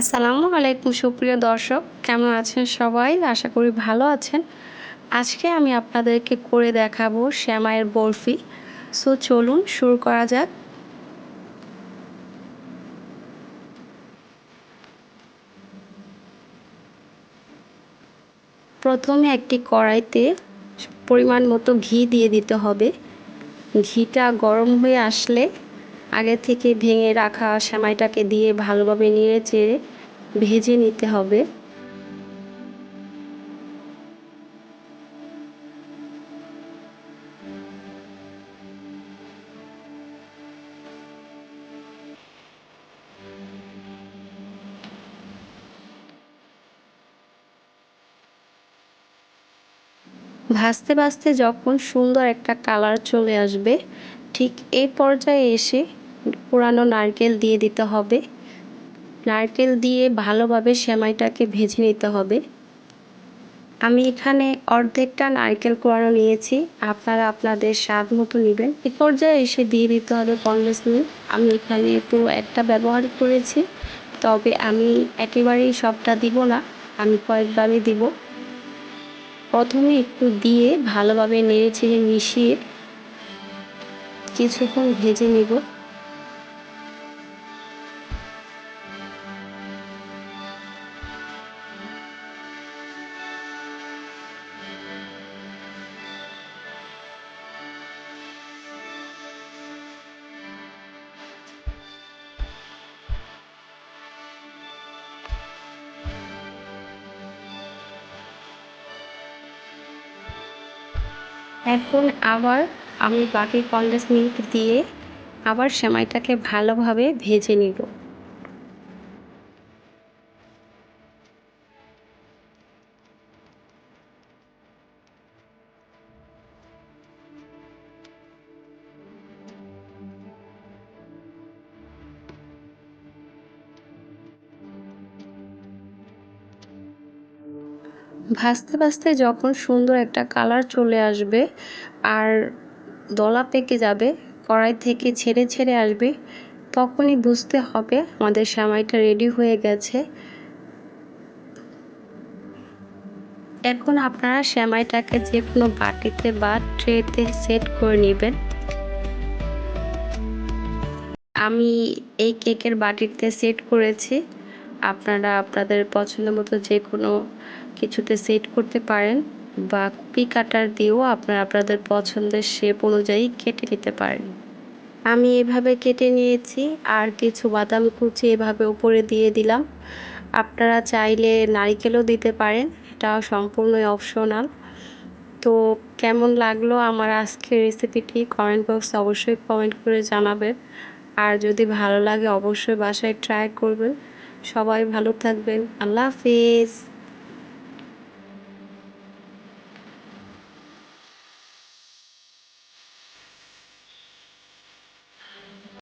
আসসালামু আলাইকুম, সুপ্রিয় দর্শক। কেমন আছেন সবাই? আশা করি ভালো আছেন। আজকে আমি আপনাদেরকে করে দেখাবো শ্যামায়ের বরফি। সো চলুন, শুরু করা যাক। প্রথমে একটি কড়াইতে পরিমাণ মতো ঘি দিয়ে দিতে হবে। ঘিটা গরম হয়ে আসলে আগে থেকে ভেঙে রাখা সেমাইটাকে দিয়ে ভালোভাবে নেড়ে চেড়ে ভেজে নিতে হবে। ভাজতে ভাজতে যখন সুন্দর একটা কালার চলে আসবে ঠিক এই পর্যায়ে এসে পুরানো নারকেল দিয়ে দিতে হবে। নারকেল দিয়ে ভালোভাবে সেমাইটাকে ভেজে নিতে হবে। আমি এখানে অর্ধেকটা নারকেল কোড়ানো নিয়েছি। আপনারা আপনাদের স্বাদ মতো নেবেন। এ পর্যায়ে এসে দিয়ে দিতে হবে কন্ডেন্স মিল্ক আমি এখানে পুরো একটা ব্যবহার করেছি। তবে আমি একেবারেই সবটা দিব না। আমি কয়েকবারই দিব। প্রথমে একটু দিয়ে ভালোভাবে নেড়ে চেড়ে মিশিয়ে কিছুক্ষণ ভেজে নেব। এখন আবার আমি বাকি কন্ডেন্স মিল্ক দিয়ে আবার সেমাইটাকে ভালোভাবে ভেজে নিব। ভাজতে ভাজতে যখন সুন্দর একটা কালার চলে আসবে, আর দলা পেকে যাবে, কড়াই থেকে ছেড়ে ছেড়ে আসবে, তখনই বুঝতে হবে আমাদের সামাইটা রেডি হয়ে গেছে। এখন আপনারা সেমাইটাকে যে কোনো বাটিতে বা ট্রেতে সেট করে নেবেন। আমি এই কেকের বাটিতে সেট করেছি। আপনারা আপনাদের পছন্দ মতো যে কোনো কিছুতে সেট করতে পারেন। বা কুপি কাটার দিয়েও আপনারা আপনাদের পছন্দের শেপ অনুযায়ী কেটে নিতে পারেন। আমি এভাবে কেটে নিয়েছি, আর কিছু বাদাম কুচি এভাবে উপরে দিয়ে দিলাম। আপনারা চাইলে নারিকেলও দিতে পারেন, এটা সম্পূর্ণই অপশনাল তো কেমন লাগল আমার আজকের রেসিপিটি কমেন্ট বক্সে অবশ্যই কমেন্ট করে জানাবেন। আর যদি ভালো লাগে অবশ্যই বাসায় ট্রাই করবেন। সবাই ভালো থাকবেন, আল্লাহ হাফিজ।